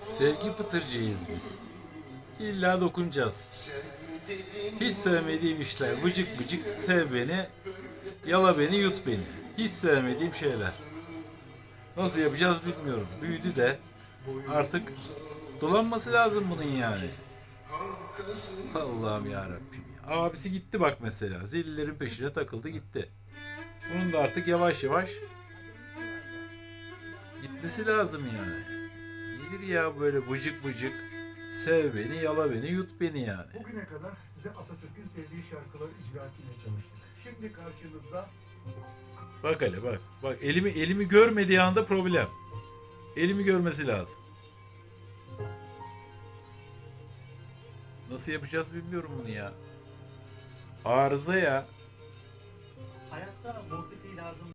Sevgi pıtırcıyız biz. İlla dokunacağız. Hiç sevmediğim işler. Vıcık vıcık sev beni, yala beni, yut beni. Hiç sevmediğim şeyler. Nasıl yapacağız bilmiyorum. Büyüdü de artık dolanması lazım bunun yani. Allah'ım ya Rabbim. Abisi gitti bak mesela. Zillilerin peşine takıldı gitti. Bunun da artık yavaş yavaş gitmesi lazım yani. Nedir ya böyle vıcık vıcık sev beni, yala beni, yut beni yani. Bugüne kadar size Atatürk'ün sevdiği şarkıları icra etmeye çalıştık. Şimdi karşınızda Bak hele bak. Bak elimi elimi görmediği anda problem. Elimi görmesi lazım. Nasıl yapacağız bilmiyorum bunu ya. Arıza ya. Musiki lazım